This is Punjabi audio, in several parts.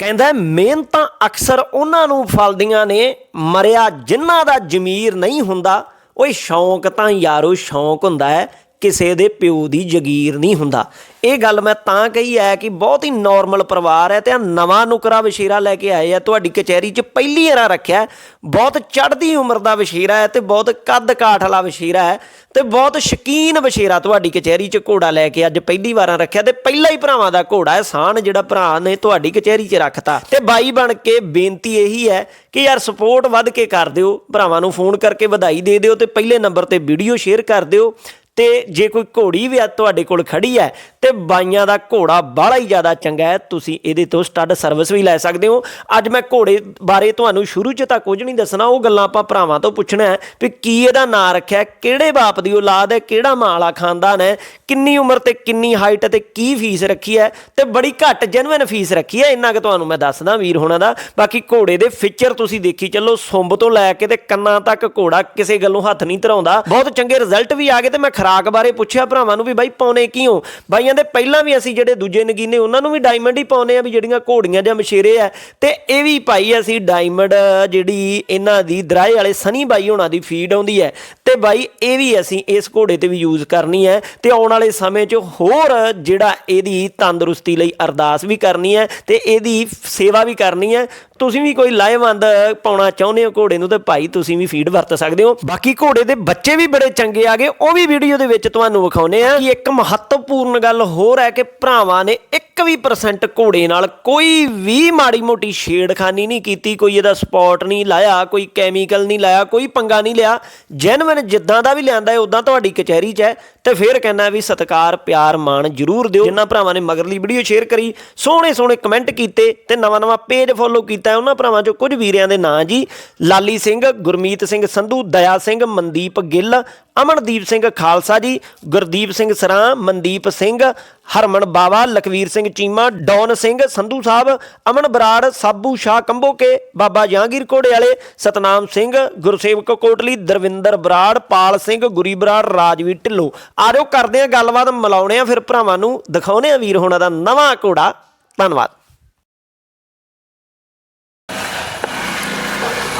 ਕਹਿੰਦਾ, ਮਿਹਨਤਾਂ ਅਕਸਰ ਉਹਨਾਂ ਨੂੰ ਫਲਦੀਆਂ ਨੇ। ਮਰਿਆ ਜਿਨ੍ਹਾਂ ਦਾ ਜ਼ਮੀਰ ਨਹੀਂ ਹੁੰਦਾ, ਓਏ ਸ਼ੌਂਕ ਤਾਂ ਯਾਰੋ ਸ਼ੌਂਕ ਹੁੰਦਾ ਹੈ। ਕਿਸੇ ਦੇ ਪਿਓ ਦੀ ਜਗੀਰ ਨਹੀਂ ਹੁੰਦਾ। ਇਹ ਗੱਲ ਮੈਂ ਤਾਂ ਕਹੀ ਹੈ ਕਿ ਬਹੁਤ ਹੀ ਨਾਰਮਲ ਪਰਿਵਾਰ ਹੈ ਤੇ ਆ ਨਵਾਂ ਨੁਕਰਾ ਵਸ਼ੀਰਾ ਲੈ ਕੇ ਆਏ ਆ। ਤੁਹਾਡੀ ਕਚਹਿਰੀ 'ਚ ਪਹਿਲੀ ਵਾਰ ਰੱਖਿਆ ਬਹੁਤ ਚੜ੍ਹਦੀ ਉਮਰ ਦਾ ਵਸ਼ੀਰਾ ਹੈ ਤੇ ਬਹੁਤ ਕੱਦ ਕਾਠ ਵਾਲਾ ਵਸ਼ੀਰਾ ਹੈ ਤੇ ਬਹੁਤ ਸ਼ਕੀਨ ਵਸ਼ੀਰਾ ਤੁਹਾਡੀ ਕਚਹਿਰੀ 'ਚ ਘੋੜਾ ਲੈ ਕੇ ਅੱਜ ਪਹਿਲੀ ਵਾਰਾਂ ਰੱਖਿਆ ਤੇ ਪਹਿਲਾ ਹੀ ਭਰਾਵਾਂ ਦਾ ਘੋੜਾ ਹੈ। ਸਾਨ ਜਿਹੜਾ ਭਰਾ ਨੇ ਤੁਹਾਡੀ ਕਚਹਿਰੀ 'ਚ ਰੱਖਤਾ। ਤੇ ਬਾਈ ਬਣ ਕੇ ਬੇਨਤੀ ਇਹੀ ਹੈ ਕਿ ਯਾਰ ਸਪੋਰਟ ਵੱਧ ਕੇ ਕਰ ਦਿਓ। ਭਰਾਵਾਂ ਨੂੰ ਫੋਨ ਕਰਕੇ ਵਧਾਈ ਦੇ ਦਿਓ ਤੇ ਪਹਿਲੇ ਨੰਬਰ ਤੇ ਵੀਡੀਓ ਸ਼ੇਅਰ ਕਰ ਦਿਓ। ਤੇ ਜੇ ਕੋਈ ਘੋੜੀ ਵੀ ਆ ਤੁਹਾਡੇ ਕੋਲ ਖੜੀ ਹੈ ਤੇ ਬਾਈਆਂ ਦਾ ਘੋੜਾ ਬਾਹਲਾ ਹੀ ਜ਼ਿਆਦਾ ਚੰਗਾ ਹੈ, ਤੁਸੀਂ ਇਹਦੇ ਤੋਂ ਸਟੱਡ ਸਰਵਿਸ ਵੀ ਲੈ ਸਕਦੇ ਹੋ। ਅੱਜ ਮੈਂ ਘੋੜੇ ਬਾਰੇ ਤੁਹਾਨੂੰ ਸ਼ੁਰੂ 'ਚ ਤਾਂ ਕੁਝ ਨਹੀਂ ਦੱਸਣਾ, ਉਹ ਗੱਲਾਂ ਆਪਾਂ ਭਰਾਵਾਂ ਤੋਂ ਪੁੱਛਣਾ ਹੈ ਵੀ ਕੀ ਇਹਦਾ ਨਾਂ ਰੱਖਿਆ, ਕਿਹੜੇ ਬਾਪ ਦੀ ਔਲਾਦ ਹੈ, ਕਿਹੜਾ ਮਾਲਾ ਖਾਨਦਾਨ ਹੈ ਕਿੰਨੀ ਉਮਰ ਤੇ ਕਿੰਨੀ ਹਾਈਟ ਤੇ ਕੀ ਫੀਸ ਰੱਖੀ ਹੈ ਤੇ ਬੜੀ ਘੱਟ ਜੈਨੂਇਨ ਫੀਸ ਰੱਖੀ ਹੈ, ਇੰਨਾ ਕਿ ਤੁਹਾਨੂੰ ਮੈਂ ਦੱਸਦਾ ਵੀਰ ਹੋਣਾ ਦਾ। ਬਾਕੀ ਘੋੜੇ ਦੇ ਫੀਚਰ ਤੁਸੀਂ ਦੇਖੀ ਚੱਲੋ, ਸੁੰਬ ਤੋਂ ਲੈ ਕੇ ਤੇ ਕੰਨਾਂ ਤੱਕ ਘੋੜਾ ਕਿਸੇ ਗੱਲੋਂ ਹੱਥ ਨਹੀਂ ਧਰਾਉਂਦਾ। ਬਹੁਤ ਚੰਗੇ ਰਿਜ਼ਲਟ ਵੀ ਆ ਗਏ ਤੇ ਮੈਂ ਖਰਾਕ ਬਾਰੇ ਪੁੱਛਿਆ ਭਰਾਵਾਂ ਨੂੰ ਵੀ ਬਾਈ ਪਾਉਣੇ ਕਿਉਂ? ਬਾਈਆਂ ਦੇ ਪਹਿਲਾਂ ਵੀ ਅਸੀਂ ਜਿਹੜੇ ਦੂਜੇ ਨਗੀਨੇ, ਉਹਨਾਂ ਨੂੰ ਵੀ ਡਾਇਮੰਡ ਹੀ ਪਾਉਨੇ ਆ ਵੀ ਜਿਹੜੀਆਂ ਘੋੜੀਆਂ ਜਾਂ ਮਸ਼ੇਰੇ ਆ। ਤੇ ਇਹ ਵੀ ਭਾਈ ਅਸੀਂ ਡਾਇਮੰਡ ਜਿਹੜੀ ਇਹਨਾਂ ਦੀ ਦਰਾਏ ਵਾਲੇ ਸਨੀ ਬਾਈ ਹੋਣਾ ਦੀ ਫੀਡ ਆਉਂਦੀ ਹੈ। ਤੇ ਬਾਈ ਇਹ ਵੀ ਅਸੀਂ ਇਸ ਘੋੜੇ ਤੇ ਵੀ ਯੂਜ਼ ਕਰਨੀ ਹੈ। ਤੇ ਆਉਣ ਵਾਲੇ ਸਮੇਂ 'ਚ ਹੋਰ ਜਿਹੜਾ ਇਹਦੀ ਤੰਦਰੁਸਤੀ ਲਈ ਅਰਦਾਸ ਵੀ ਕਰਨੀ ਹੈ ਤੇ ਇਹਦੀ ਸੇਵਾ ਵੀ ਕਰਨੀ ਹੈ। ਤੁਸੀਂ ਵੀ ਕੋਈ ਲਾਹੇਵੰਦ ਪਾਉਣਾ ਚਾਹੁੰਦੇ ਹੋ ਘੋੜੇ ਨੂੰ ਤੇ ਭਾਈ ਤੁਸੀਂ ਵੀ ਫੀਡ ਵਰਤ ਸਕਦੇ ਹੋ। ਬਾਕੀ ਘੋੜੇ ਦੇ ਬੱਚੇ ਵੀ ਬੜੇ ਚੰਗੇ ਆ ਗਏ, ਉਹ ਵੀ ਵੀਡੀਓ ਦੇ ਵਿੱਚ ਤੁਹਾਨੂੰ ਵਿਖਾਉਨੇ ਆ ਕਿ ਇੱਕ ਮਹੱਤਵਪੂਰਨ ਗੱਲ ਹੋਰ ਹੈ ਕਿ ਭਰਾਵਾਂ ਨੇ ਇੱਕ ਵੀ ਪਰਸੈਂਟ ਘੋੜੇ ਨਾਲ ਕੋਈ ਵੀ ਮਾੜੀ ਮੋਟੀ ਛੇੜਖਾਨੀ ਨਹੀਂ ਕੀਤੀ, ਕੋਈ ਇਹਦਾ ਸਪੌਟ ਨਹੀਂ ਲਾਇਆ, ਕੋਈ ਕੈਮੀਕਲ ਨਹੀਂ ਲਾਇਆ, ਕੋਈ ਪੰਗਾ ਨਹੀਂ ਲਿਆ। ਜੈਨੂਇਨ ਜਿੱਦਾਂ ਦਾ ਵੀ ਲਿਆਂਦਾ ਹੈ ਉਦਾਂ ਤੁਹਾਡੀ ਕਚਹਿਰੀ 'ਚ ਹੈ ਤੇ ਫਿਰ ਕਹਿੰਦਾ ਵੀ ਸਤਿਕਾਰ, ਪਿਆਰ, ਮਾਣ ਜਰੂਰ ਦਿਓ। ਜਿਨ੍ਹਾਂ ਭਰਾਵਾਂ ਨੇ ਮਗਰਲੀ ਵੀਡੀਓ ਸ਼ੇਅਰ ਕਰੀ ਸੋਹਣੇ ਸੋਹਣੇ ਕਮੈਂਟ ਕੀਤੇ ਤੇ ਨਵਾਂ ਨਵਾਂ ਪੇਜ ਫੋਲੋ ਕੀਤਾ ਉਹਨਾਂ ਭਰਾਵਾਂ ਚੋਂ ਕੁਝ ਵੀਰਿਆਂ ਦੇ ਨਾਂ ਜੀ। ਲਾਲੀ ਸਿੰਘ, ਗੁਰਮੀਤ ਸਿੰਘ ਸੰਧੂ, ਦਇਆ ਸਿੰਘ, ਮਨਦੀਪ ਗਿੱਲ, ਅਮਨਦੀਪ ਸਿੰਘ ਖਾਲਸਾ ਜੀ, ਗੁਰਦੀਪ ਸਿੰਘ ਸਰਾਂ, ਮਨਦੀਪ ਸਿੰਘ ਹਰਮਨ ਬਾਵਾ, ਲਖਵੀਰ ਸਿੰਘ ਚੀਮਾ, ਡੌਨ ਸਿੰਘ, ਸੰਧੂ ਸਾਹਿਬ, ਅਮਨ ਬਰਾੜ, ਸਾਬੂ ਸ਼ਾਹ ਕੰਬੋਕੇ, ਬਾਬਾ ਜਹਾਂਗੀਰ ਕੋੜੇ ਵਾਲੇ ਸਤਨਾਮ ਸਿੰਘ, ਗੁਰਸੇਵਕ ਕੋਟਲੀ, ਦਰਵਿੰਦਰ ਬਰਾੜ, ਪਾਲ ਸਿੰਘ, ਗੁਰੀ ਬਰਾੜ, ਰਾਜਵੀਰ ਢਿੱਲੋਂ। ਆਜੋ ਕਰਦੇ ਆ ਗੱਲਬਾਤ, ਮਿਲਾਉਣੇ ਆ ਫਿਰ ਭਰਾਵਾਂ ਨੂੰ, ਦਿਖਾਉਣੇ ਆ ਵੀਰ ਹੋਣਾ ਦਾ ਨਵਾਂ ਘੋੜਾ। ਧੰਨਵਾਦ।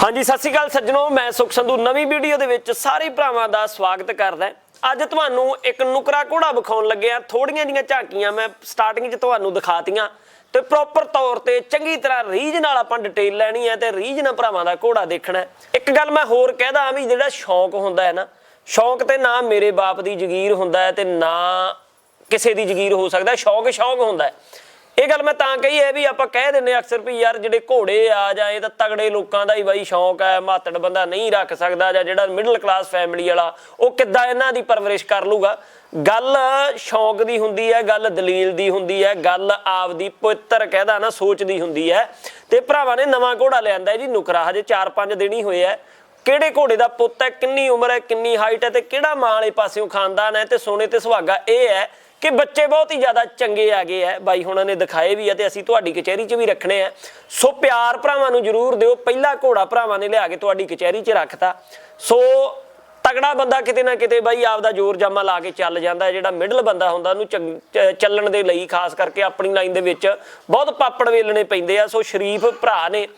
ਹਾਂਜੀ, ਸਤਿ ਸ਼੍ਰੀ ਅਕਾਲ ਸੱਜਣੋ, ਮੈਂ ਸੁਖ ਸੰਧੂ, ਨਵੀਂ ਵੀਡੀਓ ਦੇ ਵਿੱਚ ਸਾਰੇ ਭਰਾਵਾਂ ਦਾ ਸਵਾਗਤ ਕਰਦਾ ਅੱਜ ਤੁਹਾਨੂੰ ਇੱਕ ਨੁਕਰਾ ਘੋੜਾ ਵਿਖਾਉਣ ਲੱਗਿਆ। ਥੋੜੀਆਂ ਜੀਆਂ ਝਾਕੀਆਂ ਮੈਂ ਸਟਾਰਟਿੰਗ 'ਚ ਤੁਹਾਨੂੰ ਦਿਖਾਤੀਆਂ ਤੇ ਪ੍ਰੋਪਰ ਤੌਰ ਤੇ ਚੰਗੀ ਤਰ੍ਹਾਂ ਰੀਝ ਨਾਲ ਆਪਾਂ ਡਿਟੇਲ ਲੈਣੀ ਹੈ ਤੇ ਰੀਝ ਨਾਲ ਭਰਾਵਾਂ ਦਾ ਘੋੜਾ ਦੇਖਣਾ ਇੱਕ ਗੱਲ ਮੈਂ ਹੋਰ ਕਹਿਦਾ ਵੀ ਜਿਹੜਾ ਸ਼ੌਂਕ ਹੁੰਦਾ ਹੈ ਨਾ, ਸ਼ੌਂਕ ਤੇ ਨਾ ਮੇਰੇ ਬਾਪ ਦੀ ਜ਼ਗੀਰ ਹੁੰਦਾ ਹੈ ਤੇ ਨਾ ਕਿਸੇ ਦੀ ਜ਼ਗੀਰ ਹੋ ਸਕਦਾ, ਸ਼ੌਂਕ ਸ਼ੌਂਕ ਹੁੰਦਾ ਹੈ। ਇਹ ਗੱਲ ਮੈਂ ਤਾਂ ਕਹੀ ਹੈ ਵੀ ਆਪਾਂ ਕਹਿ ਦਿੰਨੇ ਅਕਸਰ ਵੀ ਯਾਰ ਜਿਹੜੇ ਘੋੜੇ ਆ ਜਾਂ ਇਹ ਤਾਂ ਤਗੜੇ ਲੋਕਾਂ ਦਾ ਹੀ ਬਾਈ ਸ਼ੌਂਕ ਹੈ, ਮਾਤੜ ਬੰਦਾ ਨਹੀਂ ਰੱਖ ਸਕਦਾ ਜਾਂ ਜਿਹੜਾ ਮਿਡਲ ਕਲਾਸ ਫੈਮਿਲੀ ਵਾਲਾ, ਉਹ ਕਿੱਦਾਂ ਇਹਨਾਂ ਦੀ ਪਰਵਰਿਸ਼ ਕਰ ਲੂਗਾ? ਗੱਲ ਸ਼ੌਂਕ ਦੀ ਹੁੰਦੀ ਹੈ, ਗੱਲ ਦਲੀਲ ਦੀ ਹੁੰਦੀ ਹੈ, ਗੱਲ ਆਪਦੀ ਪਵਿੱਤਰ ਕਹਿਦਾ ਨਾ ਸੋਚ ਦੀ ਹੁੰਦੀ ਹੈ। ਤੇ ਭਰਾਵਾਂ ਨੇ ਨਵਾਂ ਘੋੜਾ ਲਿਆਂਦਾ ਜੀ ਨੁਕਰਾ, ਹਜੇ 4-5 ਦਿਨ ਹੀ ਹੋਏ ਆ ਕਿਹੜੇ ਘੋੜੇ ਦਾ ਪੁੱਤ ਹੈ, ਕਿੰਨੀ ਉਮਰ ਹੈ, ਕਿੰਨੀ ਹਾਈਟ ਹੈ ਤੇ ਕਿਹੜਾ ਮਾਂ ਵਾਲੇ ਪਾਸਿਓਂ ਖਾਨਦਾਨ ਹੈ ਤੇ ਸੋਨੇ ਤੇ ਸੁਹਾਗਾ ਇਹ ਹੈ ਕਿ ਬੱਚੇ ਬਹੁਤ ਹੀ ਜ਼ਿਆਦਾ ਚੰਗੇ ਆ ਗਏ ਆ। ਬਾਈ, ਹੁਣਾਂ ਨੇ ਦਿਖਾਏ ਵੀ ਆ ਤੇ ਅਸੀਂ ਤੁਹਾਡੀ ਕਚਹਿਰੀ 'ਚ ਵੀ ਰੱਖਣੇ ਆ। ਸੋ ਪਿਆਰ ਭਰਾਵਾਂ ਨੂੰ ਜਰੂਰ ਦਿਓ। ਪਹਿਲਾ ਘੋੜਾ ਭਰਾਵਾਂ ਨੇ ਲਿਆ ਕੇ ਤੁਹਾਡੀ ਕਚਹਿਰੀ 'ਚ ਰੱਖਤਾ। ਸੋ ਤਗੜਾ ਬੰਦਾ ਕਿਤੇ ਨਾ ਕਿਤੇ ਬਾਈ, ਆਪਦਾ ਜ਼ੋਰ ਜਾਮਾ ਲਾ ਕੇ ਚੱਲ ਜਾਂਦਾ ਜਿਹੜਾ ਮਿਡਲ ਬੰਦਾ ਹੁੰਦਾ, ਉਹਨੂੰ ਚੰਗ- ਚੱਲਣ ਦੇ ਲਈ ਖਾਸ ਕਰਕੇ ਆਪਣੀ ਲਾਈਨ ਦੇ ਵਿੱਚ ਬਹੁਤ ਪਾਪੜ ਵੇਲਣੇ ਪੈਂਦੇ ਆ। ਸੋ ਸ਼ਰੀਫ ਭਰਾ ਨੇ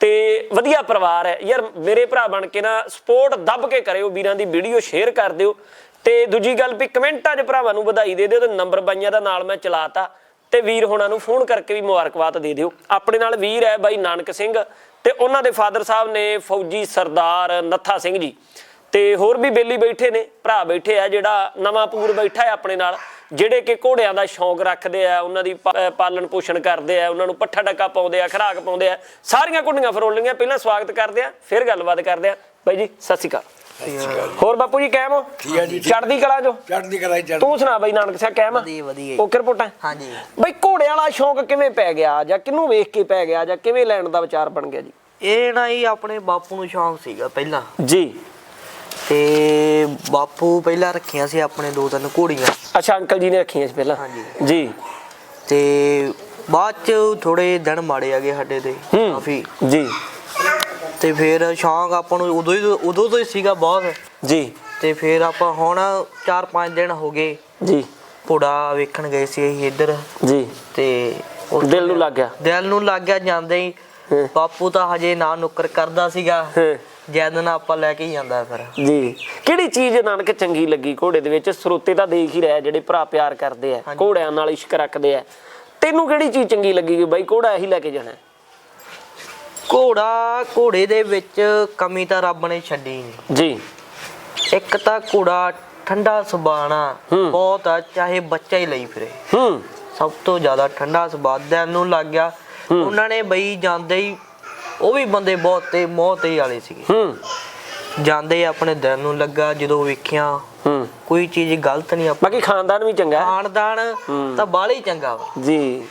ਤੇ ਵਧੀਆ ਪਰਿਵਾਰ ਹੈ। ਯਾਰ, ਮੇਰੇ ਭਰਾ ਬਣ ਕੇ ਨਾ ਸਪੋਰਟ ਦੱਬ ਕੇ ਕਰਿਓ। ਵੀਰਾਂ ਦੀ ਵੀਡੀਓ ਸ਼ੇਅਰ ਕਰ ਦਿਓ। ਤੇ ਦੂਜੀ ਗੱਲ ਵੀ ਕਮੈਂਟਾਂ 'ਚ ਭਰਾਵਾਂ ਨੂੰ ਵਧਾਈ ਦੇ ਦਿਓ ਤੇ ਨੰਬਰ ਬਾਈਆਂ ਦਾ ਨਾਲ ਮੈਂ ਚਲਾਤਾ ਤੇ ਵੀਰ ਹੋਣਾ ਨੂੰ ਫੋਨ ਕਰਕੇ ਵੀ ਮੁਬਾਰਕਬਾਦ ਦੇ ਦਿਓ। ਆਪਣੇ ਨਾਲ ਵੀਰ ਹੈ ਬਾਈ ਨਾਨਕ ਸਿੰਘ ਤੇ ਉਹਨਾਂ ਦੇ ਫਾਦਰ ਸਾਹਿਬ ਨੇ ਫੌਜੀ ਸਰਦਾਰ ਨੱਥਾ ਸਿੰਘ ਜੀ। ਤੇ ਹੋਰ ਵੀ ਬੇਲੀ ਬੈਠੇ ਨੇ, ਭਰਾ ਬੈਠੇ ਆ ਜਿਹੜਾ ਨਵਾਂ ਪੂਰ ਬੈਠਾ ਹੈ ਆਪਣੇ ਨਾਲ, ਜਿਹੜੇ ਕਿ ਘੋੜਿਆਂ ਦਾ ਸ਼ੌਂਕ ਰੱਖਦੇ ਆ, ਉਹਨਾਂ ਦੀ ਪਾਲਣ ਪੋਸ਼ਣ ਕਰਦੇ ਆ, ਉਹਨਾਂ ਨੂੰ ਪੱਠਾ ਡੱਕਾ ਪਾਉਂਦੇ ਆ ਖਰਾਕ ਪਾਉਂਦੇ ਆ, ਸਾਰੀਆਂ ਘੁੰਡੀਆਂ ਫਰੋਲੀਆਂ, ਪਹਿਲਾਂ ਸਵਾਗਤ ਕਰਦੇ ਆ, ਫਿਰ ਗੱਲਬਾਤ ਕਰਦੇ ਆ। ਬਾਈ ਜੀ, ਸਤਿ ਸ਼੍ਰੀ ਅਕਾਲ। ਹੋਰ ਬਾਪੂ ਜੀ ਕਾਇਮ ਹੋ? ਜੀ। ਚੜ੍ਹਦੀ ਕਲਾ ਜੋ ਚੜ੍ਹਦੀ ਕਲਾਈ ਚੜ੍ਹ ਤੂੰ ਸੁਣਾ ਬਾਈ ਨਾਨਕ ਸਿਆ ਕਾਇਮ ਵਧੀਆ, ਵਧੀਆ। ਓਕੇ ਰਿਪੋਰਟਾਂ ਹਾਂਜੀ। ਬਾਈ ਘੋੜਿਆਂ ਵਾਲਾ ਸ਼ੌਂਕ ਕਿਵੇਂ ਪੈ ਗਿਆ ਜਾਂ ਕਿਹਨੂੰ ਵੇਖ ਕੇ ਪੈ ਗਿਆ ਜਾਂ ਕਿਵੇਂ ਲੈਣ ਦਾ ਵਿਚਾਰ ਬਣ ਗਿਆ ਜੀ? ਇਹ ਨਾ ਹੀ ਆਪਣੇ ਬਾਪੂ ਨੂੰ ਸ਼ੌਂਕ ਸੀਗਾ ਪਹਿਲਾਂ। ਜੀ। ਤੇ ਬਾਪੂ ਪਹਿਲਾਂ ਰੱਖੀਆਂ ਸੀ ਆਪਣੇ ਦੋ ਤਿੰਨ ਘੋੜੀਆਂ। ਅੱਛਾ ਅੰਕਲ ਜੀ ਨੇ ਰੱਖੀਆਂ ਸੀ ਪਹਿਲਾਂ? ਹਾਂਜੀ। ਜੀ। ਤੇ ਬਾਅਦ ਚ ਥੋੜੇ ਦਿਨ ਮਾੜੇ ਆਗੇ ਸਾਡੇ ਤੇ ਕਾਫੀ। ਜੀ। ਤੇ ਫਿਰ ਸ਼ੌਂਕ ਆਪਾਂ ਨੂੰ ਉਦੋਂ ਹੀ ਉਦੋਂ ਤੋਂ ਹੀ ਸੀਗਾ ਬਹੁਤ। ਜੀ। ਤੇ ਫਿਰ ਆਪਾਂ ਹੁਣ 4-5 ਦਿਨ ਹੋ ਗਏ। ਜੀ। ਘੋੜਾ ਵੇਖਣ ਗਏ ਸੀ ਅਸੀਂ ਇੱਧਰ। ਜੀ। ਤੇ ਦਿਲ ਨੂੰ ਲੱਗ ਗਿਆ। ਦਿਲ ਨੂੰ ਲੱਗ ਗਿਆ ਜਾਂਦੇ ਹੀ। ਬਾਪੂ ਤਾਂ ਹਜੇ ਨਾ ਨੁੱਕਰ ਕਰਦਾ ਸੀਗਾ। ਹਾਂ। ਜੈਦ ਨਾਲ ਆਪਾਂ ਲੈ ਕੇ ਹੀ ਜਾਂਦਾ ਫਿਰ। ਜੀ। ਕਿਹੜੀ ਚੀਜ਼ ਨਾਨਕ ਚੰਗੀ ਲੱਗੀ ਘੋੜੇ ਦੇ ਵਿੱਚ? ਸਰੋਤੇ ਤਾਂ ਦੇਖ ਹੀ ਰਿਹਾ ਜਿਹੜੇ ਭਰਾ ਪਿਆਰ ਕਰਦੇ ਆ। ਘੋੜਿਆਂ ਨਾਲ ਇਸ਼ਕ ਰੱਖਦੇ ਆ। ਤੈਨੂੰ ਕਿਹੜੀ ਚੀਜ਼ ਚੰਗੀ ਲੱਗੀ ਕਿ ਬਾਈ ਘੋੜਾ ਇਹੀ ਲੈ ਕੇ ਜਾਣਾ? ਘੋੜਾ ਘੋੜੇ ਦੇ ਵਿੱਚ ਕਮੀ ਤਾਂ ਰੱਬ ਨੇ ਛੱਡੀ ਨਹੀਂ। ਜੀ। ਇੱਕ ਤਾਂ ਘੋੜਾ ਠੰਡਾ ਸੁਭਾਣਾ ਹੂੰ। ਬਹੁਤ ਆ ਚਾਹੇ ਬੱਚਾ ਹੀ ਲਈ ਫਿਰੇ। ਹੂੰ। ਸਭ ਤੋਂ ਜ਼ਿਆਦਾ ਠੰਡਾ ਦਿਲ ਨੂੰ ਲੱਗ ਗਿਆ। ਉਹਨਾਂ ਨੇ ਬਈ ਜਾਂਦੇ ਹੀ ਉਹ ਵੀ ਬੰਦੇ ਬਹੁਤ ਤੇ ਮੋਹ ਤੇ ਵਾਲੇ ਸੀਗੇ। ਹੂੰ। ਜਾਂਦੇ ਆਪਣੇ ਦਿਲ ਨੂੰ ਲੱਗਾ ਜਦੋਂ ਵੇਖਿਆ ਹੂੰ। ਕੋਈ ਚੀਜ਼ ਗਲਤ ਨਹੀਂ ਆਪਾਂ ਬਾਕੀ ਖਾਨਦਾਨ ਵੀ ਚੰਗਾ ਹੈ। ਖਾਨਦਾਨ। ਤਾਂ ਬਾਹਲਾ ਹੀ ਚੰਗਾ ਵਾ। ਜੀ।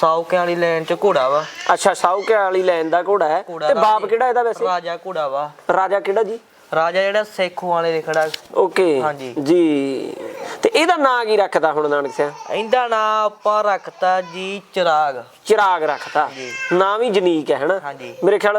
ਸੌਕਿਆਂ ਵਾਲੀ ਲੈਣ ਚ ਘੋੜਾ ਵਾ। ਅੱਛਾ ਸਾਊਕੇ ਵਾਲੀ ਲੈਣ ਦਾ ਘੋੜਾ ਹੈ। ਘੋੜਾ ਤੇ ਬਾਪ ਰਾਜੀ- ਕਿਹੜਾ ਇਹਦਾ ਵੈਸੇ? ਰਾਜਾ ਘੋੜਾ ਵਾ। ਰਾਜਾ ਕਿਹੜਾ ਜੀ? ਰਾਜਾ ਜਿਹੜਾ ਸੇਖੋਂ ਵਾਲੇ ਦੇ ਖੜਾ। ਓਕੇ। ਹਾਂਜੀ। ਜੀ। ਤੇ ਇਹਦਾ ਨਾਂ ਕੀ ਰੱਖਦਾ ਹੁਣ ਨਾਨਕ ਸਿਆ? ਇਹਦਾ ਨਾਂ ਆਪਾਂ ਰੱਖਤਾ ਜੀ ਚਿਰਾਗ। ਚਿਰਾਗ ਰੱਖਤਾ। ਨਾਂ ਵੀ ਜਨੀਕ ਹੈ ਹਨਾ। ਮੇਰੇ ਖਿਆਲ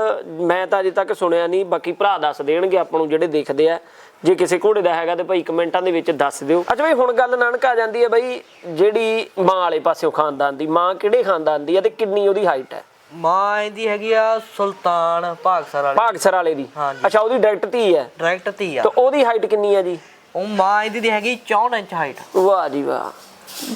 ਮੈਂ ਤਾਂ ਅਜੇ ਤੱਕ ਸੁਣਿਆ ਨਹੀਂ ਬਾਕੀ ਭਰਾ ਦੱਸ ਦੇਣਗੇ ਆਪਾਂ ਨੂੰ ਜਿਹੜੇ ਦੇਖਦੇ ਆ। ਜੇ ਕਿਸੇ ਘੋੜੇ ਦਾ ਹੈਗਾ ਤੇ ਭਾਈ ਕਮੈਂਟਾਂ ਦੇ ਵਿੱਚ ਦੱਸ ਦਿਓ। ਅੱਛਾ ਭਾਈ ਹੁਣ ਗੱਲ ਨਾਨਕ ਆ ਜਾਂਦੀ ਹੈ ਬਈ ਜਿਹੜੀ ਮਾਂ ਵਾਲੇ ਪਾਸਿਓਂ ਖਾਨਦਾਨ ਦੀ ਮਾਂ ਕਿਹੜੇ ਖਾਨਦਾਨ ਦੀ ਹੈ ਤੇ ਕਿੰਨੀ ਉਹਦੀ ਹਾਈਟ ਹੈ? ਮਾਂ ਇਹਦੀ ਹੈਗੀ ਆ ਸੁਲਤਾਨ ਭਾਗਸਰ ਵਾਲੀ। ਭਾਗਸਰ ਵਾਲੇ ਦੀ। ਅੱਛਾ ਉਹਦੀ ਡਾਇਰੈਕਟ ਧੀ ਹੈ। ਡਾਇਰੈਕਟ ਧੀ ਆ। ਤੇ ਉਹਦੀ ਹਾਈਟ ਕਿੰਨੀ ਹੈ ਜੀ? ਉਹ ਮਾਂ ਇਹਦੀ ਦੀ ਹੈਗੀ 64 ਇੰਚ ਹਾਈਟ ਵਾਹ ਜੀ ਵਾਹ।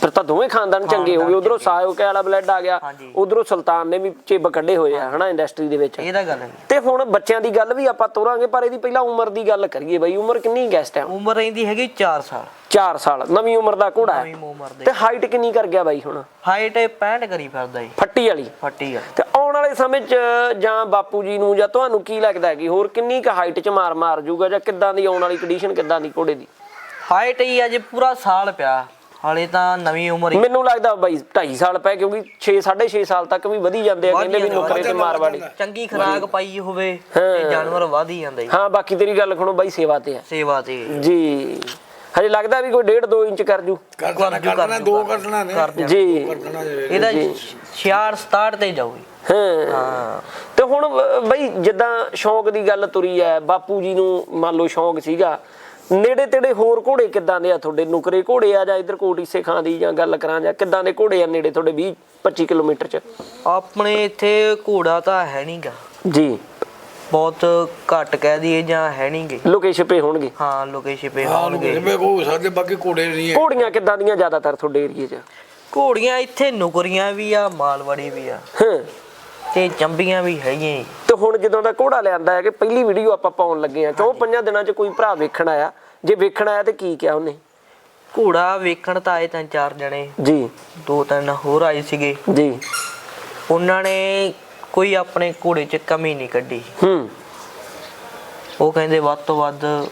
ਫਿਰ ਤਾਂ ਦੋਵੇਂ ਖਾਨਦਾਨ ਚੰਗੇ ਹੋ ਗਏ। ਉਧਰੋਂ ਸਾਇਓਕੇ ਵਾਲਾ ਬਲੱਡ ਆ ਗਿਆ। ਉਧਰੋਂ ਸੁਲਤਾਨ ਨੇ ਵੀ ਚਿੱਬ ਕੱਢੇ ਹੋਏ ਆ ਹਨਾ ਇੰਡਸਟਰੀ ਦੇ ਵਿੱਚ। ਇਹਦਾ ਗੱਲ ਹੈ। ਤੇ ਹੁਣ ਬੱਚਿਆਂ ਦੀ ਗੱਲ ਵੀ ਆਪਾਂ ਤੋਰਾਂਗੇ ਪਰ ਇਹਦੀ ਪਹਿਲਾਂ ਉਮਰ ਦੀ ਗੱਲ ਕਰੀਏ ਬਈ। ਉਮਰ ਕਿੰਨੀ ਗੈਸਟ ਹੈ ਉਮਰ ਇਹਦੀ ਹੈਗੀ 4 ਸਾਲ। 4 ਸਾਲ। ਨਵੀਂ ਉਮਰ ਦਾ ਘੋੜਾ ਹੈ। ਤੇ ਹਾਈਟ ਕਿੰਨੀ ਕਰ ਗਿਆ ਬਾਈ ਹੁਣ? ਹਾਈਟ 65 ਕਰੀ ਫਿਰਦਾ ਜੀ। ਫੱਟੀ ਵਾਲੀ। ਫੱਟੀ ਆ ਤੇ ਆਉਣ ਵਾਲੇ ਸਮੇਂ 'ਚ ਜਾਂ ਬਾਪੂ ਜੀ ਨੂੰ ਜਾਂ ਤੁਹਾਨੂੰ ਕੀ ਲੱਗਦਾ ਹੈ ਕਿ ਹੋਰ ਕਿੰਨੀ ਕੁ ਹਾਈਟ 'ਚ ਮਾਰ ਮਾਰ ਜੂਗਾ ਜਾਂ ਕਿੱਦਾਂ ਦੀ ਆਉਣ ਵਾਲੀ ਕੰਡੀਸ਼ਨ ਕਿੱਦਾਂ ਦੀ ਘੋੜੇ ਦੀ? ਹਾਈਟ ਹੀ ਅਜੇ ਪੂਰਾ ਸਾਲ ਪਿਆ। ਹਾਲੇ ਤਾਂ ਨਵੀਂ ਉਮਰ ਹੀ ਮੈਨੂੰ ਲੱਗਦਾ ਬਾਈ 2.5 ਸਾਲ ਪੈ ਕਿਉਂਕਿ 6 6.5 ਸਾਲ ਤੱਕ ਵੀ ਵਧੀ ਜਾਂਦੇ ਆ ਕਹਿੰਦੇ ਵੀ ਨੁਕਰੇ ਤੇ ਮਾਰਵਾੜੀ ਚੰਗੀ ਖੁਰਾਕ ਪਾਈ ਹੋਵੇ। ਤੇ ਜਾਨਵਰ ਵਧ ਹੀ ਜਾਂਦਾ ਹਾਂ ਬਾਕੀ ਤੇਰੀ ਗੱਲ ਸੁਣੋ ਬਾਈ ਸੇਵਾ ਤੇ ਹੈ। ਸੇਵਾ ਤੇ ਜੀ। ਹਜੇ ਲੱਗਦਾ ਵੀ ਕੋਈ 1.5 2 ਇੰਚ ਕਰ ਜੂ। ਕਰ ਦੇਣਾ ਕਰ ਦੇਣਾ ਦੋ ਕੱਢਣਾ ਨੇ। ਕਰ ਦਿਆਂ ਜੀ। ਕੱਢਣਾ ਜੇ ਇਹਦਾ 66 67 ਤੇ ਜਾਊਗੀ। ਹਾਂ। ਹਾਂ। ਤੇ ਹੁਣ ਬਈ ਜਿੱਦਾਂ ਸ਼ੌਂਕ ਦੀ ਗੱਲ ਤੁਰੀ ਹੈ ਬਾਪੂ ਜੀ ਨੂੰ ਮੰਨ ਲਓ ਸ਼ੌਂਕ ਸੀਗਾ ਨੇੜੇ ਤੇੜੇ ਹੋਰ ਘੋੜੇ ਕਿੱਦਾਂ ਦੇ ਆ ਤੁਹਾਡੇ? ਨੁਕਰੇ ਘੋੜੇ ਆ ਜਾਂ ਇਧਰ ਕੋਟੀਸੇ ਖਾਂ ਦੀ ਜਾਂ ਗੱਲ ਕਰਾਂ ਜਾਂ ਕਿੱਦਾਂ ਦੇ ਘੋੜੇ ਆ ਨੇੜੇ ਤੁਹਾਡੇ 20 25 ਕਿਲੋਮੀਟਰ ਚ? ਆਪਣੇ ਇੱਥੇ ਘੋੜਾ ਤਾਂ ਹੈ ਨਹੀਂਗਾ ਜੀ। ਬਹੁਤ ਘੱਟ ਕਹਿ ਦਈਏ ਜਾਂ ਹੈ ਨਹੀਂਗੇ ਲੋਕੇ ਛਿਪੇ ਹੋਣਗੇ? ਹਾਂ ਲੋਕੇ ਛਿਪੇ ਹਾਂ ਹੋਣਗੇ। ਜਿਵੇਂ ਕੋ ਸਾਡੇ ਬਾਕੀ ਘੋੜੇ ਨਹੀਂ ਹੈ। ਘੋੜੀਆਂ ਕਿੱਦਾਂ ਦੀਆਂ ਜ਼ਿਆਦਾਤਰ ਤੁਹਾਡੇ ਏਰੀਏ 'ਚ? ਘੋੜੀਆਂ ਇੱਥੇ ਨੁਕਰੀਆਂ ਵੀ ਆ ਮਾਲਵੜੀ ਵੀ ਆ। ਹਾਂ। ਤੇ ਚੰਬੀਆਂ ਵੀ ਹੈਗੀਆਂ ਜੀ। ਤੇ ਹੁਣ ਜਦੋਂ ਦਾ ਘੋੜਾ ਲਿਆਂਦਾ ਹੈ ਕਿ ਪਹਿਲੀ ਵੀਡੀਓ ਆਪਾਂ ਪਾਉਣ ਲੱਗੇ ਆ ਕਿਉਂ ਪੰਜਾਂ ਦਿਨਾਂ 'ਚ ਕੋਈ ਭਰਾ ਵੇਖਣ ਆਇਆ? ਜੇ ਵੇਖਣ ਆਇਆ ਤੇ ਕੀ ਕਿਹਾ ਉਹਨੇ? ਘੋੜਾ ਵੇਖਣ ਤਾਂ ਆਏ ਤਿੰਨ ਚਾਰ ਜਣੇ। ਜੀ। ਦੋ ਤਿੰਨ ਹੋਰ ਆਏ ਸੀਗੇ। ਜੀ। ਉਹਨਾਂ ਨੇ ਕੋਈ ਆਪਣੇ ਘੋੜੇ 'ਚ ਕਮੀ ਨਹੀਂ ਕੱਢੀ। ਹੂੰ। ਉਹ ਕਹਿੰਦੇ ਵੱਧ ਤੋਂ ਵੱਧ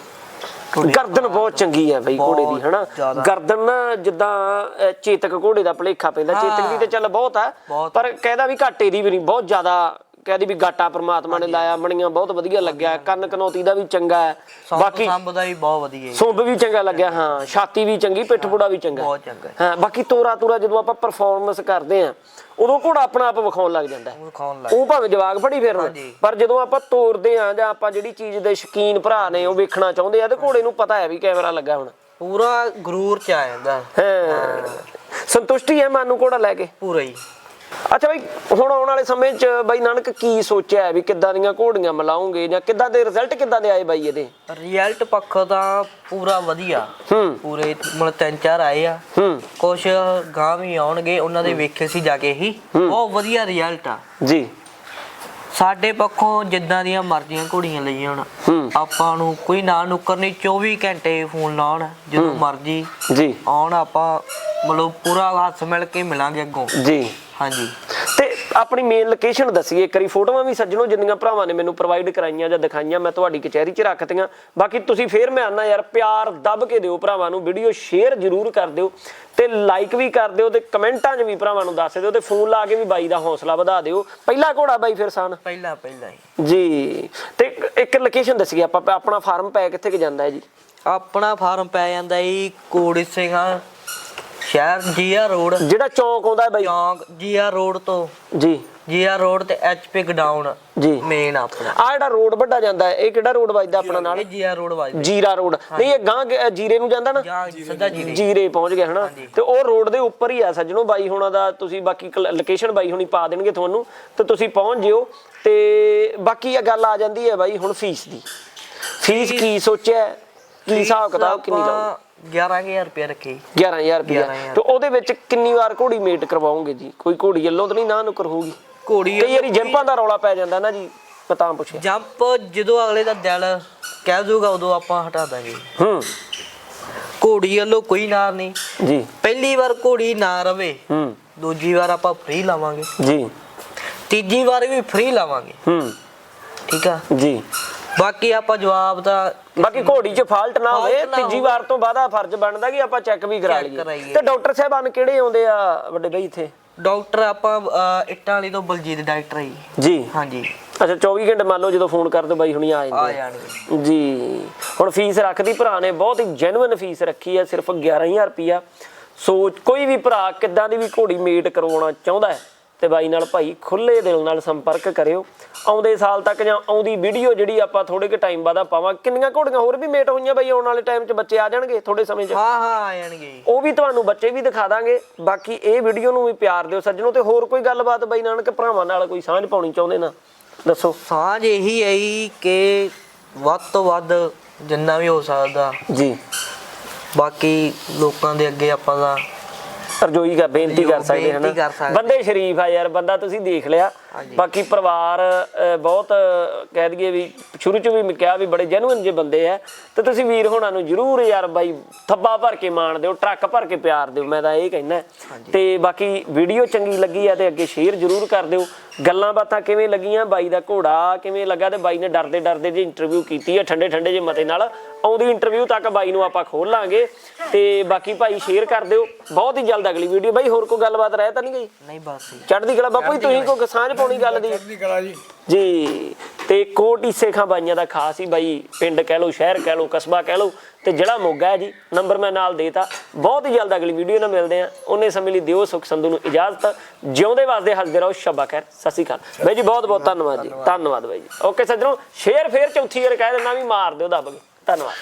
ਗਰਦਨ ਬਹੁਤ ਚੰਗੀ ਹੈ ਬਈ ਘੋੜੇ ਦੀ ਹਨਾ। ਗਰਦਨ ਨਾ ਜਿੱਦਾਂ ਚੇਤਕ ਘੋੜੇ ਦਾ ਭਲੇਖਾ ਪੈਂਦਾ। ਹਾਂ। ਚੇਤਕ ਦੀ ਤੇ ਚੱਲ ਬਹੁਤ ਹੈ ਬਹੁਤ। ਪਰ ਕਹਿੰਦਾ ਵੀ ਘਾਟੇ ਦੀ ਵੀ ਨਹੀਂ ਬਹੁਤ ਜ਼ਿਆਦਾ। ਕਹਿੰਦੀ ਵੀ ਗਾਟਾ ਪ੍ਰਮਾਤਮਾ ਨੇ ਲਾਇਆ ਮਣੀਆਂ ਬਹੁਤ ਵਧੀਆ ਲੱਗਿਆ ਕੰਨ ਕਨੌਤੀ ਦਾ ਵੀ ਚੰਗਾ ਹੈ। ਸੰਭ ਬਾਕੀ ਸੰਭ ਦਾ ਵੀ ਬਹੁਤ ਵਧੀਆ ਜੀ ਸੁੰਬ ਵੀ ਚੰਗਾ ਲੱਗਿਆ ਹਾਂ ਛਾਤੀ ਵੀ ਚੰਗੀ ਪਿੱਠ ਪੁੜਾ ਵੀ ਚੰਗਾ। ਬਹੁਤ ਚੰਗਾ ਹੈ। ਹਾਂ ਬਾਕੀ ਤੋਰਾ ਤੋਰਾ ਜਦੋਂ ਆਪਾਂ ਪਰਫਾਰਮੈਂਸ ਕਰਦੇ ਆ ਉਦੋਂ ਘੋੜਾ ਆਪਣਾ ਆਪ ਵਿਖਾਉਣ ਲੱਗ ਜਾਂਦਾ ਹੈ। ਉਹ ਖਾਣ ਲੱਗ ਉਹ ਭਾਵੇਂ ਜਵਾਗ ਫੜੀ ਫਿਰਨ। ਪਰ ਜਦੋਂ ਆਪਾਂ ਤੋਰਦੇ ਆ ਜਾਂ ਆਪਾਂ ਜਿਹੜੀ ਚੀਜ਼ ਦੇ ਸ਼ਕੀਨ ਭਰਾ ਨੇ ਉਹ ਵੇਖਣਾ ਚਾਹੁੰਦੇ ਆ ਤੇ ਘੋੜੇ ਨੂੰ ਪਤਾ ਹੈ ਵੀ ਕੈਮਰਾ ਲੱਗਾ ਹੁਣ। ਪੂਰਾ ਗਰੂਰ ਚ ਆ ਜਾਂਦਾ। ਹਾਂ। ਸੰਤੁਸ਼ਟੀ ਹੈ ਮਨ ਨੂੰ ਘੋੜਾ ਲੈ ਕੇ? ਪੂਰਾ ਹੀ। ਅੱਛਾ ਬਈ ਹੁਣ ਆਉਣ ਵਾਲੇ ਸਮੇਂ 'ਚ ਬਈ ਨਾਨਕ ਕੀ ਸੋਚਿਆ ਵੀ ਕਿੱਦਾਂ ਦੀਆਂ ਘੋੜੀਆਂ ਮਿਲਾਉਂਗੇ ਜਾਂ ਕਿੱਦਾਂ ਦੇ ਰਿਜ਼ਲਟ ਕਿੱਦਾਂ ਦੇ ਆਏ ਬਾਈ ਇਹਦੇ? ਰਿਜ਼ਲਟ ਪੱਖੋਂ ਤਾਂ ਪੂਰਾ ਵਧੀਆ। ਹੂੰ। ਪੂਰੇ ਮਤਲਬ ਤਿੰਨ ਚਾਰ ਆਏ ਆ। ਹੂੰ। ਕੁਛ ਗਾਂ ਵੀ ਆਉਣਗੇ ਉਹਨਾਂ ਦੇ ਵੇਖੇ ਸੀ ਜਾ ਕੇ ਹੀ। ਬਹੁਤ ਵਧੀਆ ਰਿਜ਼ਲਟ ਆ। ਜੀ। ਸਾਡੇ ਪੱਖੋਂ ਜਿੱਦਾਂ ਦੀਆਂ ਮਰਜ਼ੀਆਂ ਘੋੜੀਆਂ ਲਈਆਂ ਹੁਣ ਆਪਾਂ ਨੂੰ ਕੋਈ ਨਾ ਨੁੱਕਰ ਨਹੀਂ 24 ਘੰਟੇ ਫੋਨ ਲਾਉਣ ਜਦੋਂ ਮਰਜ਼ੀ ਜੀ। ਆਉਣ ਆਪਾਂ ਮਤਲਬ ਪੂਰਾ ਹੱਥ ਮਿਲ ਕੇ ਮਿਲਾਂਗੇ ਅੱਗੋਂ। ਜੀ। ਹਾਂਜੀ। ਤੇ ਆਪਣੀ ਮੇਨ ਲੋਕੇਸ਼ਨ ਦੱਸੀਏ ਇੱਕ ਵਾਰੀ ਫੋਟੋਆਂ ਵੀ ਸੱਜਣੋ ਜਿੰਨੀਆਂ ਭਰਾਵਾਂ ਨੇ ਮੈਨੂੰ ਪ੍ਰੋਵਾਈਡ ਕਰਾਈਆਂ ਜਾਂ ਦਿਖਾਈਆਂ ਮੈਂ ਤੁਹਾਡੀ ਕਚਹਿਰੀ 'ਚ ਰੱਖਤੀਆਂ ਬਾਕੀ ਤੁਸੀਂ ਫੇਰ ਮੈਂ ਆਨਾ ਯਾਰ ਪਿਆਰ ਦੱਬ ਕੇ ਦਿਓ ਭਰਾਵਾਂ ਨੂੰ ਵੀਡੀਓ ਸ਼ੇਅਰ ਜ਼ਰੂਰ ਕਰ ਦਿਓ ਤੇ ਲਾਈਕ ਵੀ ਕਰ ਦਿਓ ਤੇ ਕਮੈਂਟਾਂ 'ਚ ਵੀ ਭਰਾਵਾਂ ਨੂੰ ਦੱਸ ਦਿਓ ਤੇ ਫੋਨ ਲਾ ਕੇ ਵੀ ਬਾਈ ਦਾ ਹੌਸਲਾ ਵਧਾ ਦਿਓ। ਪਹਿਲਾ ਘੋੜਾ ਬਾਈ ਫਿਰ ਸਾਨ? ਪਹਿਲਾਂ ਪਹਿਲਾਂ ਜੀ। ਤੇ ਇੱਕ- ਇੱਕ ਲੋਕੇਸ਼ਨ ਦੱਸੀਏ ਆਪਾਂ ਆਪਣਾ ਫਾਰਮ ਪੈ ਕਿੱਥੇ ਕਿ ਜਾਂਦਾ ਹੈ ਜੀ? ਆਪਣਾ ਫਾਰਮ ਪੈ ਜਾਂਦਾ ਜੀ ਕੋੜੀ ਸਿੰਘਾਂ ਸ਼ਹਿਰ ਜੀਆ ਰੋਡ। ਜਿਹੜਾ ਚੌਂਕ ਆਉਂਦਾ ਹੈ ਬਾਈ। ਚੌਂਕ ਜੀਆ ਰੋਡ ਤੋਂ। ਜੀ। ਜੀਆ ਰੋਡ ਤੇ ਐਚਪੀ ਗਡਾਊਨ ਜੀ। ਮੇਨ ਆਪਣਾ। ਆ ਜਿਹੜਾ ਰੋਡ ਵੱਡਾ ਜਾਂਦਾ ਹੈ ਇਹ ਕਿਹੜਾ ਰੋਡ ਵੱਜਦਾ ਆਪਣਾ ਨਾਲ? ਇਹ ਜੀਆ ਰੋਡ ਵੱਜਦਾ। ਜੀਰਾ ਰੋਡ। ਨਹੀਂ ਇਹ ਗਾਂ ਜੀਰੇ ਨੂੰ ਜਾਂਦਾ ਨਾ? ਜਾਂ ਸਿੱਧਾ ਜੀ ਜੀਰੇ ਪਹੁੰਚ ਗਿਆ ਹਨਾ? ਤੇ ਉਹ ਰੋਡ ਦੇ ਉੱਪਰ ਹੀ ਆ ਸੱਜਣੋ ਬਾਈ ਹੋਣਾ ਦਾ ਤੁਸੀਂ ਬਾਕੀ ਲੋਕੇਸ਼ਨ ਬਾਈ ਹੁਣੀ ਪਾ ਦੇਣਗੇ ਤੁਹਾਨੂੰ। ਤੇ ਤੁਸੀਂ ਪਹੁੰਚ ਜਿਓ। ਤੇ ਬਾਕੀ ਇਹ ਗੱਲ ਆ ਜਾਂਦੀ ਹੈ ਬਾਈ ਹੁਣ ਫੀਸ ਦੀ। ਫੀਸ ਕੀ ਸੋਚਿਆ? ਕੀ ਹਿਸਾਬ ਕਿਤਾਬ ਕਿੰਨੀ ਲਾਉਂਗੇ 11000 ਰੁਪਏ ਰੱਖੀ 11000 ਰੁਪਏ 11,000 ਤੇ ਉਹਦੇ ਵਿੱਚ ਕਿੰਨੀ ਵਾਰ ਘੋੜੀ ਮੇਟ ਕਰਵਾਓਗੇ ਜੀ? ਕੋਈ ਘੋੜੀ ਵੱਲੋਂ ਤਾਂ ਨਹੀਂ ਨਾ ਨੁਕਰ ਹੋਊਗੀ? ਘੋੜੀ ਕਈ ਵਾਰੀ ਜੰਪਾਂ ਦਾ ਰੌਲਾ ਪੈ ਜਾਂਦਾ ਨਾ ਜੀ ਮੈਂ ਤਾਂ ਪੁੱਛਿਆ। ਜੰਪ ਜਦੋਂ ਅਗਲੇ ਦਾ ਦਿਲ ਕਹਿ ਦੂਗਾ ਉਦੋਂ ਆਪਾਂ ਹਟਾ ਦਾਂਗੇ। ਹੂੰ। ਘੋੜੀ ਵੱਲੋਂ ਕੋਈ ਨਾਰ ਨਹੀਂ। ਜੀ। ਪਹਿਲੀ ਵਾਰ ਘੋੜੀ ਨਾ ਰਵੇ ਹੂੰ। ਦੂਜੀ ਵਾਰ ਆਪਾਂ ਫ੍ਰੀ ਲਾਵਾਂਗੇ। ਜੀ। ਤੀਜੀ ਵਾਰ ਵੀ ਫ੍ਰੀ ਲਾਵਾਂਗੇ। ਹੂੰ। ਠੀਕ ਆ? ਜੀ। ਬਾਕੀ ਆਪਾਂ ਜਵਾਬ ਦਾ ਬਾਕੀ ਘੋੜੀ 'ਚ ਫਾਲਟ ਨਾ ਹੋਵੇ ਨਾ ਤੀਜੀ ਵਾਰ ਤੋਂ ਬਾਅਦ ਆ ਫਰਜ਼ ਬਣਦਾ ਕਿ ਆਪਾਂ ਚੈੱਕ ਵੀ ਕਰਾ Check ਲਈਏ। ਕਰਾਈਏ। ਤੇ ਡਾਕਟਰ ਸਾਹਿਬਾਨ ਕਿਹੜੇ ਆਉਂਦੇ ਆ ਵੱਡੇ ਬਈ ਇੱਥੇ? ਡਾਕਟਰ ਆਪਾਂ ਅਹ, ਇੱਟਾਂ ਵਾਲੀ ਤੋਂ ਬਲਜੀਤ ਡਾਕਟਰ ਜੀ। ਜੀ। ਹਾਂਜੀ। ਅੱਛਾ 24 ਘੰਟੇ ਮੰਨ ਲਓ ਜਦੋਂ ਫੋਨ ਕਰ ਦੋ ਬਾਈ ਹੁਣੀ ਆ ਆ ਜਾਂਦੇ ਆ। ਜਾਣਗੇ। ਜੀ। ਹੁਣ ਫੀਸ ਰੱਖਦੀ ਭਰਾ ਨੇ ਬਹੁਤ ਹੀ ਜੈਨੂਇਨ ਫੀਸ ਰੱਖੀ ਹੈ ਸਿਰਫ 11000 ਰੁਪਿਆ ਸੋ ਕੋਈ ਵੀ ਭਰਾ ਕਿੱਦਾਂ ਦੀ ਵੀ ਘੋੜੀ ਮੇਟ ਕਰਵਾਉਣਾ ਚਾਹੁੰਦਾ ਹੈ ਤੇ ਬਾਈ ਨਾਲ ਭਾਈ ਖੁੱਲੇ ਦਿਲ ਨਾਲ ਸੰਪਰਕ ਕਰਿਓ। ਆਉਂਦੇ ਸਾਲ ਤੱਕ ਜਾਂ ਆਉਂਦੀ ਵੀਡੀਓ ਜਿਹੜੀ ਆਪਾਂ ਥੋੜੇ ਕੁ ਟਾਈਮ ਬਾਅਦ ਪਾਵਾਂ ਕਿੰਨੀਆਂ ਘੋੜੀਆਂ ਹੋਰ ਵੀ ਮੇਟ ਹੋਈਆਂ ਬਾਈ ਆਉਣ ਵਾਲੇ ਟਾਈਮ 'ਚ ਬੱਚੇ ਆ ਜਾਣਗੇ ਥੋੜੇ ਸਮੇਂ 'ਚ? ਹਾਂ ਹਾਂ ਆ ਜਾਣਗੇ। ਉਹ ਵੀ ਤੁਹਾਨੂੰ ਬੱਚੇ ਵੀ ਦਿਖਾ ਦਾਂਗੇ। ਬਾਕੀ ਇਹ ਵੀਡੀਓ ਨੂੰ ਵੀ ਪਿਆਰ ਦਿਓ ਸੱਜਣੋ ਤੇ ਹੋਰ ਕੋਈ ਗੱਲਬਾਤ ਬਾਈ ਨਾਨਕ ਭਰਾਵਾਂ ਨਾਲ ਕੋਈ ਸਾਂਝ ਪਾਉਣੀ ਚਾਹੁੰਦੇ ਨਾ? ਦੱਸੋ। ਸਾਂਝ ਇਹੀ ਹੈ ਕਿ ਵੱਧ ਤੋਂ ਵੱਧ ਜਿੰਨਾ ਵੀ ਹੋ ਸਕਦਾ। ਜੀ। ਬਾਕੀ ਲੋਕਾਂ ਦੇ ਅੱਗੇ ਆਪਾਂ ਦਾ ਅਰਜ਼ੋਈ ਕਰ ਬੇਨਤੀ ਕਰ ਸਕਦੇ ਹਨ। ਬੰਦੇ ਸ਼ਰੀਫ ਆ ਯਾਰ ਬੰਦਾ ਤੁਸੀਂ ਦੇਖ ਲਿਆ। ਬਾਕੀ ਪਰਿਵਾਰ ਬਹੁਤ ਕਹਿ ਦਈਏ ਵੀ ਸ਼ੁਰੂ ਚ ਵੀ ਮੈਂ ਕਿਹਾ ਵੀ ਬੜੇ ਜੈਨੂਇਨ ਜੇ ਬੰਦੇ ਆ ਤੇ ਤੁਸੀਂ ਵੀਰ ਹੋਣਾ ਨੂੰ ਜਰੂਰ ਯਾਰ ਬਾਈ ਥੱਬਾ ਭਰ ਕੇ ਮਾਣ ਦਿਓ ਟਰੱਕ ਭਰ ਕੇ ਪਿਆਰ ਦਿਓ ਮੈਂ ਤਾਂ ਇਹ ਕਹਿਣਾ ਤੇ ਬਾਕੀ ਵੀਡੀਓ ਚੰਗੀ ਲੱਗੀ ਆ ਤੇ ਅੱਗੇ ਸ਼ੇਅਰ ਜਰੂਰ ਕਰ ਦਿਓ। ਗੱਲਾਂ ਬਾਤਾਂ ਕਿਵੇਂ ਲੱਗੀਆਂ ਬਾਈ ਦਾ ਘੋੜਾ ਕਿਵੇਂ ਲੱਗਾ ਤੇ ਬਾਈ ਨੇ ਡਰਦੇ ਡਰਦੇ ਜੇ ਇੰਟਰਵਿਊ ਕੀਤੀ ਹੈ ਠੰਡੇ ਠੰਡੇ ਜੇ ਮਤੇ ਨਾਲ ਆਉਂਦੀ ਇੰਟਰਵਿਊ ਤੱਕ ਬਾਈ ਨੂੰ ਆਪਾਂ ਖੋਲ ਲਾਂਗੇ ਤੇ ਬਾਕੀ ਭਾਈ ਸ਼ੇਅਰ ਕਰ ਦਿਓ। ਬਹੁਤ ਹੀ ਜਲਦ ਅਗਲੀ ਵੀਡੀਓ ਬਾਈ ਹੋਰ ਕੋਈ ਗੱਲਬਾਤ ਰਹਿ ਤਾਂ ਨਹੀਂ ਗਈ? ਨਹੀਂ ਬਸ। ਚੜ੍ਹਦੀ ਕਲਾ ਬਾਪੂ ਜੀ ਤੁਸੀਂ ਕੋਈ ਸਾਂਝ ਪਾਉਣੀ ਗੱਲ ਦੀ। ਚੜ੍ਹਦੀ ਕਲਾ ਜੀ। ਜੀ ਤੇ ਕੋਟ ਈਸੇ ਖਾਂ ਬਾਈਆਂ ਦਾ ਖਾਸ ਹੀ ਬਾਈ ਪਿੰਡ ਕਹਿ ਲਓ ਸ਼ਹਿਰ ਕਹਿ ਲਓ ਕਸਬਾ ਕਹਿ ਲਓ ਤੇ ਜਿਹੜਾ ਮੋਗਾ ਹੈ ਜੀ ਨੰਬਰ ਮੈਂ ਨਾਲ ਦੇਤਾ। ਬਹੁਤ ਹੀ ਜਲਦ ਅਗਲੀ ਵੀਡੀਓ ਨਾਲ ਮਿਲਦੇ ਆ ਉਹਨੇ ਸਮੇਂ ਲਈ ਦਿਓ ਸੁਖ ਸੰਧੂ ਨੂੰ ਇਜਾਜ਼ਤ। ਜਿਉਂਦੇ ਵਾਸਤੇ ਹੱਸਦੇ ਰਹੋ ਸ਼ਬਾ ਖੈਰ। ਸਤਿ ਸ਼੍ਰੀ ਅਕਾਲ। ਬਾਈ ਜੀ ਬਹੁਤ ਬਹੁਤ ਧੰਨਵਾਦ ਜੀ। ਧੰਨਵਾਦ। ਬਾਈ ਜੀ। ਓਕੇ ਸੱਜਣੋ ਸ਼ੇਅਰ ਫੇਰ ਚੌਥੀ ਵਾਰ ਕਹਿ ਦਿੰਦਾ ਵੀ ਮਾਰ ਦਿਓ ਦੱਬ ਕੇ। ਧੰਨਵਾਦ।